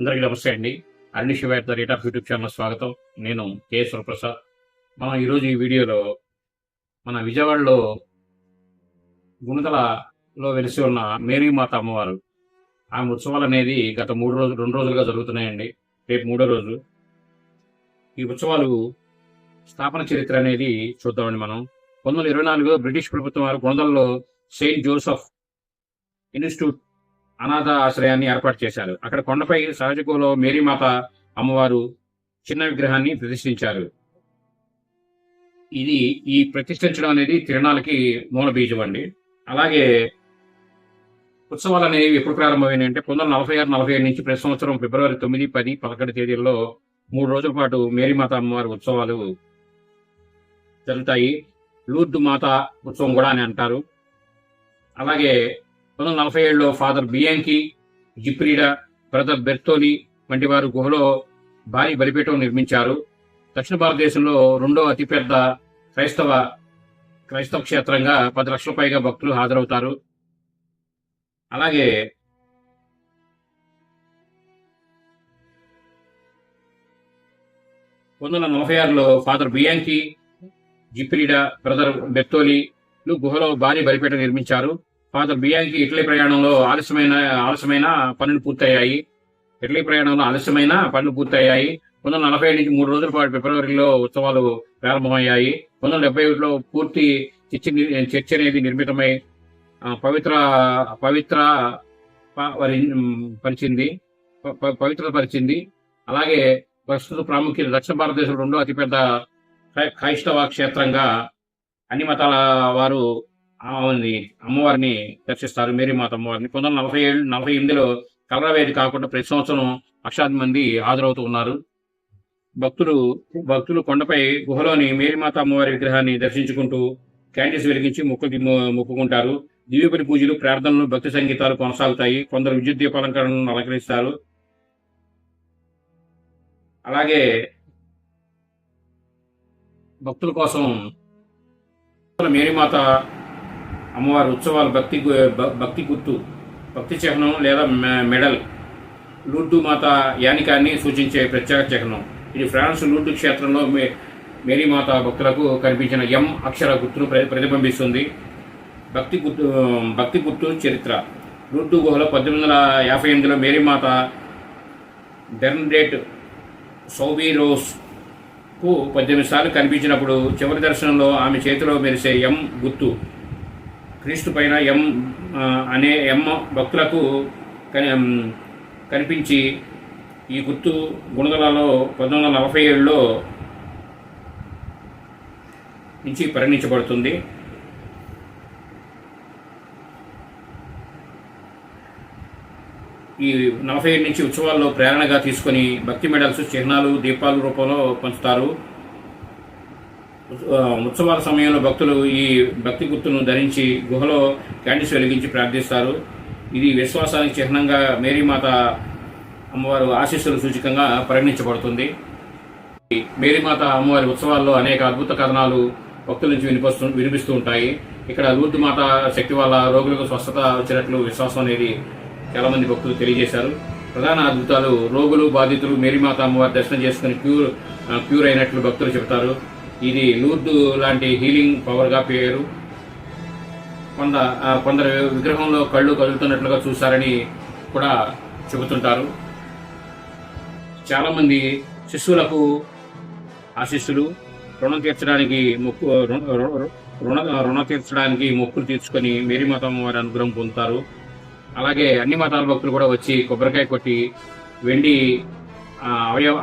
అందరికీ నమస్తే అండి. అన్ని Shivay the rate of YouTube channel స్వాగతం. నేను కే సురప్రసాద్. మనం ఈరోజు ఈ వీడియోలో మన విజయవాడలో గుణదలలో వెలిసి ఉన్న మేరీమాత అమ్మవారు. ఆమె ఉత్సవాలు అనేది గత మూడు రోజులు రెండు రోజులుగా జరుగుతున్నాయండి. రేపు మూడో రోజు. ఈ ఉత్సవాలు స్థాపన చరిత్ర అనేది చూద్దామండి మనం. పంతొమ్మిది వందల ఇరవై నాలుగులో బ్రిటిష్ ప్రభుత్వం వారు గుణదలలో సెయింట్ జోసెఫ్ ఇన్స్టిట్యూట్ అనాథ ఆశ్రయాన్ని ఏర్పాటు చేశారు. అక్కడ కొండపై సహజకులో మేరీమాత అమ్మవారు చిన్న విగ్రహాన్ని ప్రతిష్ఠించారు. ఇది ఈ ప్రతిష్ఠించడం అనేది తిరణాలకి మూల బీజం అండి. అలాగే ఉత్సవాలు అనేవి ఎప్పుడు ప్రారంభమైనాయి అంటే పంతొమ్మిది వందల నలభై ఆరు నలభై ఏడు నుంచి ప్రతి సంవత్సరం ఫిబ్రవరి తొమ్మిది పది పదకొండు తేదీల్లో మూడు రోజుల పాటు మేరీమాత అమ్మవారి ఉత్సవాలు జరుగుతాయి. లూర్దు మాత ఉత్సవం కూడా అని అంటారు. అలాగే పంతొమ్మిది వందల నలభై ఏడులో ఫాదర్ బియాంకి జిప్రీడా బ్రదర్ బెర్తోని వంటి వారు గుహలో భారీ బలిపీఠం నిర్మించారు. దక్షిణ భారతదేశంలో రెండో అతిపెద్ద క్రైస్తవ క్రైస్తవ క్షేత్రంగా పది లక్షల పైగా భక్తులు హాజరవుతారు. అలాగే పంతొమ్మిది వందల నలభై ఆరులో ఫాదర్ బియాంకి జిప్రీడా బ్రదర్ బెర్తోలిలు గుహలో భారీ బలిపీఠం నిర్మించారు. ఫాదర్ బియ్యానికి ఇటలీ ప్రయాణంలో ఆలస్యమైన ఆలస్యమైన పనులు పూర్తయ్యాయి. ఇటలీ ప్రయాణంలో ఆలస్యమైన పనులు పూర్తయ్యాయి. పంతొమ్మిది వందల నలభై నుంచి మూడు రోజుల పాటు ఫిబ్రవరిలో ఉత్సవాలు ప్రారంభమయ్యాయి. పంతొమ్మిది వందల డెబ్బై ఒకటిలో పూర్తి చర్చి చర్చి అనేది నిర్మితమై పవిత్ర పవిత్ర పరిచింది. ప- పరిచింది. అలాగే ప్రస్తుత ప్రాముఖ్యత దక్షిణ భారతదేశంలో రెండో అతిపెద్ద క్రైస్తవ క్షేత్రంగా అన్ని మతాల వారు ఆమెని అమ్మవారిని దర్శిస్తారు. మేరీమాత అమ్మవారిని. పంతొమ్మిది వందల నలభై ఏడు నలభై ఎనిమిదిలో కలరావేది కాకుండా ప్రతి సంవత్సరం లక్షాది మంది హాజరవుతూ ఉన్నారు. భక్తులు భక్తులు కొండపై గుహలోని మేరీమాత అమ్మవారి విగ్రహాన్ని దర్శించుకుంటూ క్యాండిల్స్ వెలిగించి మొక్కు మొక్కుకుంటారు. దివ్యపరి పూజలు ప్రార్థనలు భక్తి సంగీతాలు కొనసాగుతాయి. కొందరు విద్యుత్ దీపాలంకరణను అలంకరిస్తారు. అలాగే భక్తుల కోసం మేరీమాత అమ్మవారి ఉత్సవాలు భక్తి గు- భక్తి గుర్తు భక్తి చిహ్నం లేదా మె- మెడల్. లూడ్డు మాత యానికాన్ని సూచించే ప్రత్యేక చిహ్నం. ఇది ఫ్రాన్స్ లూడ్డు క్షేత్రంలో మే- మేరీమాత భక్తులకు కనిపించిన ఎం అక్షర గుర్తును ప్రతిబింబిస్తుంది. భక్తి గుర్తు భక్తి గుర్తు చరిత్ర. లూడ్డు గుహలో పద్దెనిమిది వందల యాభై ఎనిమిదిలో మేరీమాత బెర్న్డేట్ సౌబీరోస్కు పద్దెనిమిది సార్లు కనిపించినప్పుడు చివరి దర్శనంలో ఆమె చేతిలో మెరిసే ఎం గుర్తు. క్రీస్తు పైన ఎం అనే ఎం భక్తులకు కనిపించి ఈ గుర్తు గుణదలలో పంతొమ్మిది వందల నలభై ఏడులో నుంచి పరిగణించబడుతుంది. ఈ నలభై ఏడు నుంచి ఉత్సవాల్లో ప్రేరణగా తీసుకొని భక్తి మెడల్స్ చిహ్నాలు దీపాల రూపంలో పంచుతారు. ఉత్సవాల సమయంలో భక్తులు ఈ భక్తి గుర్తును ధరించి గుహలో క్యాండిల్స్ వెలిగించి ప్రార్థిస్తారు. ఇది విశ్వాసానికి చిహ్నంగా మేరీమాత అమ్మవారు ఆశీస్సుల సూచికంగా పరిగణించబడుతుంది. మేరీమాత అమ్మవారి ఉత్సవాల్లో అనేక అద్భుత కథనాలు భక్తుల నుంచి వినిపిస్తూ వినిపిస్తూ ఉంటాయి. ఇక్కడ లూర్దు మాత శక్తి వల్ల రోగులకు స్వస్థత వచ్చినట్లు విశ్వాసం అనేది చాలా మంది భక్తులు తెలియజేశారు. ప్రధాన అద్భుతాలు రోగులు బాధితులు మేరీమాత అమ్మవారి దర్శనం చేసుకుని క్యూర్ ప్యూర్ క్యూర్ అయినట్లు భక్తులు చెబుతారు. ఇది లూర్దు లాంటి హీలింగ్ పవర్గా పేరు. కొంత కొందరు విగ్రహంలో కళ్ళు కదులుతున్నట్లుగా చూశారని కూడా చెబుతుంటారు. చాలామంది శిశువులకు ఆశిస్సులు రుణం తీర్చడానికి మొక్కు రుణ రుణ- తీర్చడానికి మొక్కులు తీర్చుకొని మేరీ మతం వారి అనుగ్రహం పొందుతారు. అలాగే అన్ని మతాల భక్తులు కూడా వచ్చి కొబ్బరికాయ కొట్టి వెండి అవయవ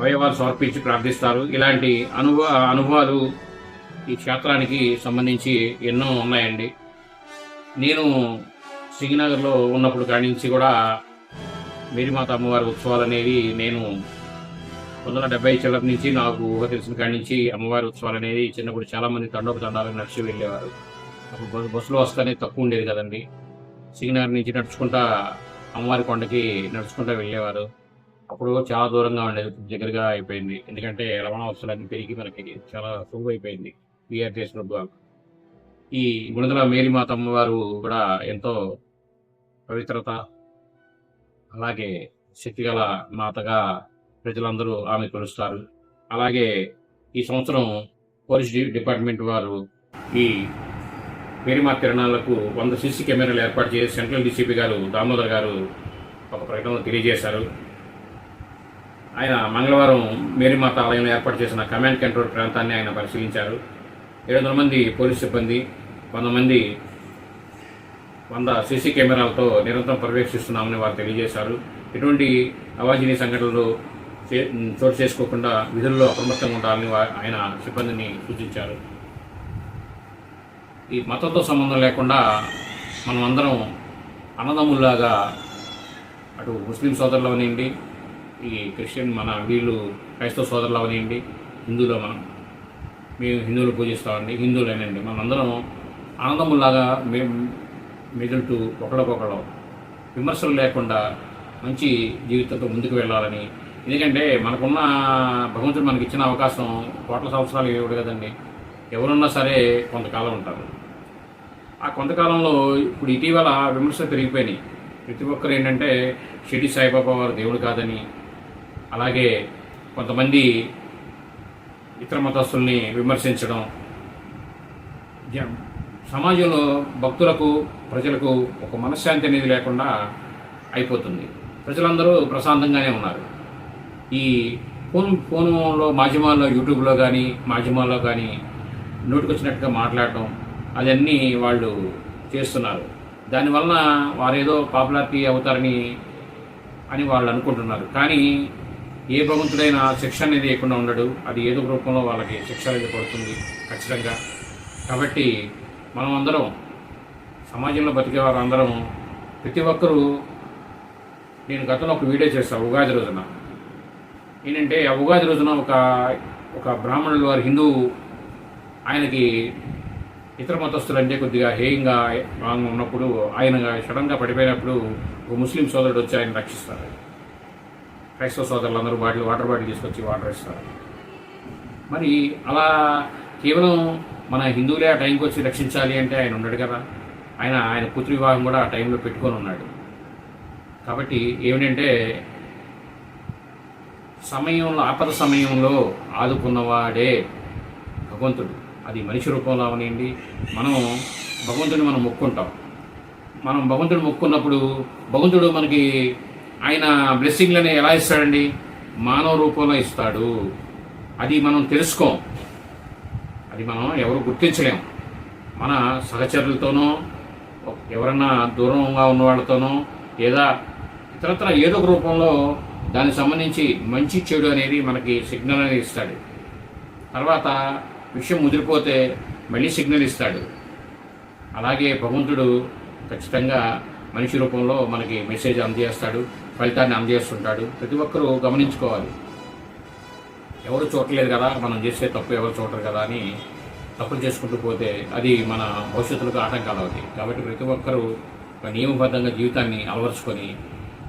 అవయవాలు సమర్పించి ప్రార్థిస్తారు. ఇలాంటి అనుభవ అనుభవాలు ఈ క్షేత్రానికి సంబంధించి ఎన్నో ఉన్నాయండి. నేను శ్రీనగర్లో ఉన్నప్పుడు కాడి నుంచి కూడా మేరీమాత అమ్మవారి ఉత్సవాలు అనేవి నేను పంతొమ్మిది వందల డెబ్బై చిల్లర నుంచి నాకు ఊహ తెలిసిన కాడి నుంచి అమ్మవారి ఉత్సవాలు అనేది చిన్నప్పుడు చాలా మంది తండోపు తండాలకు నడిచి వెళ్ళేవారు. అప్పుడు బస్సులో వస్తేనే తక్కువ ఉండేది కదండి. శ్రీనగర్ నుంచి నడుచుకుంటా అమ్మవారి కొండకి నడుచుకుంటా వెళ్ళేవారు. అప్పుడు చాలా దూరంగా ఉండేది ఇప్పుడు దగ్గరగా అయిపోయింది. ఎందుకంటే రవాణా అవసరాలన్నీ పెరిగి మనకి చాలా సులువు అయిపోయింది బీఆర్టీఎస్ ఈ గుణదల మేరీమాత అమ్మవారు కూడా ఎంతో పవిత్రత అలాగే శక్తిగల మాతగా ప్రజలందరూ ఆమె కొలుస్తారు. అలాగే ఈ సంవత్సరం పోలీస్ డి- డిపార్ట్మెంట్ వారు ఈ మేరీమా తిరణాలకు వంద సీసీ కెమెరాలు ఏర్పాటు చేసి సెంట్రల్ డీసీపీ గారు దామోదర్ గారు ఒక ప్రకటనలో తెలియజేశారు. ఆయన మంగళవారం మేరీమాత ఆలయంలో ఏర్పాటు చేసిన కమాండ్ కంట్రోల్ ప్రాంతాన్ని ఆయన పరిశీలించారు. ఏడు వందల మంది పోలీస్ సిబ్బంది వంద మంది వంద సీసీ కెమెరాలతో నిరంతరం పర్యవేక్షిస్తున్నామని వారు తెలియజేశారు. ఎటువంటి అవాంఛనీయ సంఘటనలు చే- చోటు చేసుకోకుండా విధుల్లో అప్రమత్తంగా ఉండాలని ఆయన సిబ్బందిని సూచించారు. ఈ మతంతో సంబంధం లేకుండా మనం అందరం అన్నదమ్ముల్లాగా అటు ముస్లిం సోదరులు అవనివ్వండి ఈ క్రిస్టియన్ మన వీళ్ళు క్రైస్తవ సోదరులు అవనివ్వండి హిందువులు మనం. మేము హిందువులు పూజిస్తామండి హిందువులేనండి. మనందరం ఆనందములాగా మేము మిగులుతూ ఒకళ్ళకొకళ్ళం. విమర్శలు లేకుండా మంచి జీవితంతో ముందుకు వెళ్ళాలని. ఎందుకంటే మనకున్న భగవంతుడు మనకి ఇచ్చిన అవకాశం కోట్ల సంవత్సరాలు ఇవ్వడు కదండి. ఎవరున్నా సరే కొంతకాలం ఉంటారు. ఆ కొంతకాలంలో ఇప్పుడు ఇటీవల విమర్శలు పెరిగిపోయినాయి. ప్రతి ఒక్కరు ఏంటంటే షిరిడి సాయిబాబా వారు దేవుడు కాదని అలాగే కొంతమంది ఇతర మతస్థుల్ని విమర్శించడం జ- సమాజంలో భక్తులకు ప్రజలకు ఒక మనశ్శాంతి అనేది లేకుండా అయిపోతుంది. ప్రజలందరూ ప్రశాంతంగానే ఉన్నారు. ఈ ఫోన్ ఫోన్లో మాధ్యమాల్లో యూట్యూబ్లో కానీ మాధ్యమాల్లో కానీ నోటికొచ్చినట్టుగా మాట్లాడటం అదన్నీ వాళ్ళు చేస్తున్నారు. దానివలన వారేదో పాపులారిటీ అవుతారని అని వాళ్ళు అనుకుంటున్నారు. కానీ ఏ భగవంతుడైనా శిక్ష అనేది లేకుండా ఉండడు. అది ఏదో రూపంలో వాళ్ళకి శిక్ష అనేది పడుతుంది ఖచ్చితంగా. కాబట్టి మనం అందరం సమాజంలో బతికే వారు అందరం ప్రతి ఒక్కరూ నేను గతంలో ఒక వీడియో చేస్తాను ఉగాది రోజున. ఏంటంటే ఆ ఉగాది రోజున ఒక ఒక బ్రాహ్మణులు వారి హిందూ ఆయనకి ఇతర మతస్థులు అంటే కొద్దిగా హేయంగా ఉన్నప్పుడు ఆయన సడన్గా పడిపోయినప్పుడు ఒక ముస్లిం సోదరుడు వచ్చి ఆయన రక్షిస్తారు. క్రైస్తవ సోదరులు అందరూ బాటిల్ వాటర్ బాటిల్ తీసుకొచ్చి వాటర్ ఇస్తారు. మరి అలా కేవలం మన హిందువులే ఆ టైంకి వచ్చి రక్షించాలి అంటే ఆయన ఉన్నాడు కదా. ఆయన ఆయన కూతురు వివాహం కూడా ఆ టైంలో పెట్టుకొని ఉన్నాడు. కాబట్టి ఏమిటంటే సమయంలో ఆపద సమయంలో ఆదుకున్నవాడే భగవంతుడు. అది మనిషి రూపంలో అవనండి మనం భగవంతుడిని మనం మొక్కుంటాం. మనం భగవంతుడు మొక్కున్నప్పుడు భగవంతుడు మనకి ఆయన బ్లెస్సింగ్లని ఎలా ఇస్తాడండి? మానవ రూపంలో ఇస్తాడు. అది మనం తెలుసుకోం. అది మనం ఎవరు గుర్తించలేం. మన సహచరులతోనో ఎవరన్నా దూరంగా ఉన్న వాళ్ళతోనో లేదా ఇతరత్ర ఏదో ఒక రూపంలో దానికి సంబంధించి మంచి చెడు అనేది మనకి సిగ్నల్ అనేది ఇస్తాడు. తర్వాత విషయం ముదిరిపోతే మళ్ళీ సిగ్నల్ ఇస్తాడు. అలాగే భగవంతుడు ఖచ్చితంగా మనిషి రూపంలో మనకి మెసేజ్ అందజేస్తాడు ఫలితాన్ని అందజేస్తుంటాడు. ప్రతి ఒక్కరూ గమనించుకోవాలి. ఎవరు చూడలేదు కదా మనం చేసే తప్పు ఎవరు చూడరు కదా అని తప్పులు చేసుకుంటూ పోతే అది మన భవిష్యత్తులకు ఆటంకాలు అవుతాయి. కాబట్టి ప్రతి ఒక్కరూ ఒక నియమబద్ధంగా జీవితాన్ని అలవరుచుకొని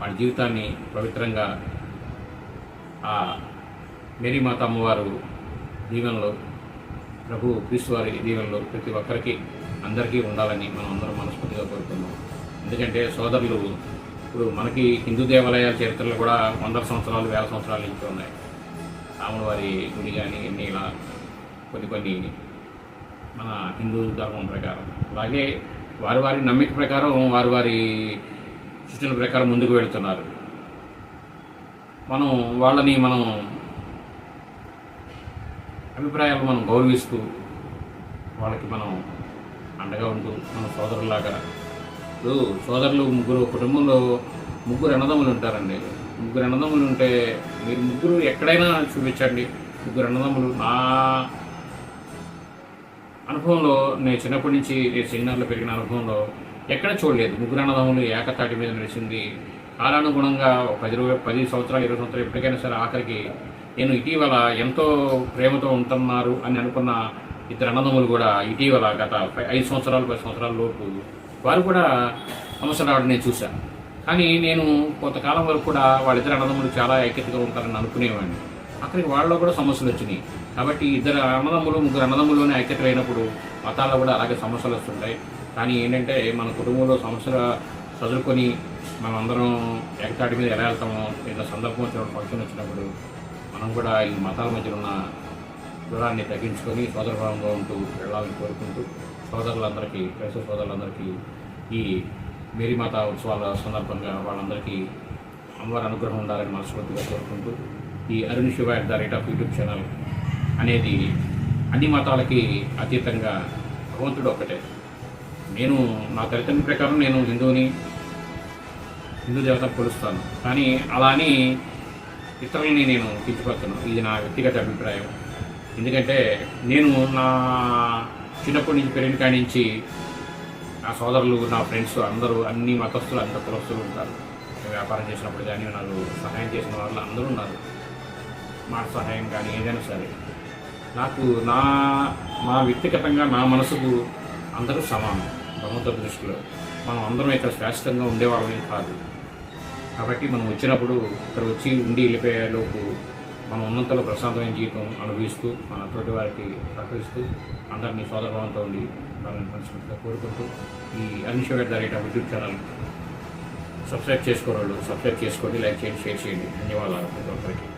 వాళ్ళ జీవితాన్ని పవిత్రంగా ఆ మేరీమాత అమ్మవారు దీవెనలో ప్రభు క్రీస్తు వారి దీవెనలో ప్రతి ఒక్కరికి అందరికీ ఉండాలని మనం అందరం మనస్ఫూర్తిగా కోరుతున్నాం ఎందుకంటే సోదరులు ఇప్పుడు మనకి హిందూ దేవాలయాల చరిత్రలు కూడా వందల సంవత్సరాలు వేల సంవత్సరాల నుంచి ఉన్నాయి. రాముల వారి గుడి కానీ ఇన్ని ఇలా కొన్ని కొన్ని మన హిందూ ధర్మం ప్రకారం. అలాగే వారి వారి నమ్మిక ప్రకారం వారి వారి సృష్టిల ప్రకారం ముందుకు వెళుతున్నారు. మనం వాళ్ళని మనం అభిప్రాయాలు మనం గౌరవిస్తూ వాళ్ళకి మనం అండగా ఉంటూ మన సోదరులాగా ఇప్పుడు సోదరులు ముగ్గురు కుటుంబంలో ముగ్గురు అన్నదమ్ములు ఉంటారండి. ముగ్గురు అన్నదమ్ములు ఉంటే మీరు ముగ్గురు ఎక్కడైనా చూపించండి. ముగ్గురు అన్నదమ్ములు నా అనుభవంలో నేను చిన్నప్పటి నుంచి నేను సెమినార్లో పెరిగిన అనుభవంలో ఎక్కడ చూడలేదు. ముగ్గురు అన్నదమ్ములు ఏకతాటి మీద నడిచింది. కాలానుగుణంగా పది రోజు పది సంవత్సరాలు ఇరవై సంవత్సరాలు ఎప్పటికైనా సరే ఆఖరికి నేను ఇటీవల ఎంతో ప్రేమతో ఉంటున్నారు అని అనుకున్న ఇద్దరు అన్నదమ్ములు కూడా ఇటీవల గత ఐదు సంవత్సరాలు పది సంవత్సరాల లోపు వారు కూడా సమస్య రావడం నేను చూశాను. కానీ నేను కొంతకాలం వరకు కూడా వాళ్ళిద్దరు అన్నదమ్ములు చాలా ఐక్యతగా ఉంటారని అనుకునేవాడిని. అక్కడికి వాళ్ళలో కూడా సమస్యలు వచ్చినాయి. కాబట్టి ఇద్దరు అన్నదమ్ములు ముగ్గురు అన్నదమ్ముల్లోనే ఐక్యత అయినప్పుడు మతాల్లో కూడా అలాగే సమస్యలు వస్తుంటాయి. కానీ ఏంటంటే మన కుటుంబంలో సమస్యలు చదువుకొని మనమందరం అందరం ఎగతాటి మీద ఎలా వెళ్తామో ఏదైనా సందర్భం వచ్చినప్పుడు ఫంక్షన్ వచ్చినప్పుడు మనం కూడా ఈ మతాల మధ్య ఉన్న దూరాన్ని తగ్గించుకొని సోదరభావంగా ఉంటూ వెళ్ళాలని కోరుకుంటూ సోదరులందరికీ క్రైస్తవ సోదరులందరికీ ఈ మేరీమాత ఉత్సవాల సందర్భంగా వాళ్ళందరికీ అమ్మవారి అనుగ్రహం ఉండాలని మనస్ఫూర్తిగా కోరుకుంటూ ఈ Arun Shiva at the rate of YouTube channel అనేది అన్ని మతాలకి అతీతంగా భగవంతుడు ఒక్కటే. నేను నా తల్లిదండ్రుల ప్రకారం నేను హిందువుని హిందూ దేవత కొలుస్తాను. కానీ అలా అని ఇతరులని నేను కించపరుస్తాను. ఇది నా వ్యక్తిగత అభిప్రాయం. ఎందుకంటే నేను నా చిన్నప్పటి నుంచి పెరిగిన కాడి నుంచి నా సోదరులు నా ఫ్రెండ్స్ అందరూ అన్ని మతస్థులు అంత కులస్తులు ఉంటారు. వ్యాపారం చేసినప్పుడు కానీ నాకు సహాయం చేసిన వాళ్ళు అందరూ ఉన్నారు. మాట సహాయం కానీ ఏదైనా సరే. నాకు నా నా వ్యక్తిగతంగా నా మనసుకు అందరూ సమానం భగవంతుడి దృష్టిలో. మనం అందరం ఇక్కడ శాశ్వతంగా ఉండేవాళ్ళమే కాదు. కాబట్టి మనం వచ్చినప్పుడు ఇక్కడ వచ్చి ఉండి వెళ్ళిపోయేలోపు మనం ఉన్నంతలో ప్రశాంతమైన జీవితం అనుభవిస్తూ మన తోటి వారికి సహకరిస్తూ అందరినీ సోదరభావంతో ఉండి వాళ్ళని మనస్ఫూర్తిగా కోరుకుంటూ ఈ అన్షోగర్ the rate of YouTube channel subscribe చేసుకోవాలి సబ్స్క్రైబ్ చేసుకోండి లైక్ చేయండి షేర్ చేయండి. ధన్యవాదాలు. ప్రతి ఒక్కరికి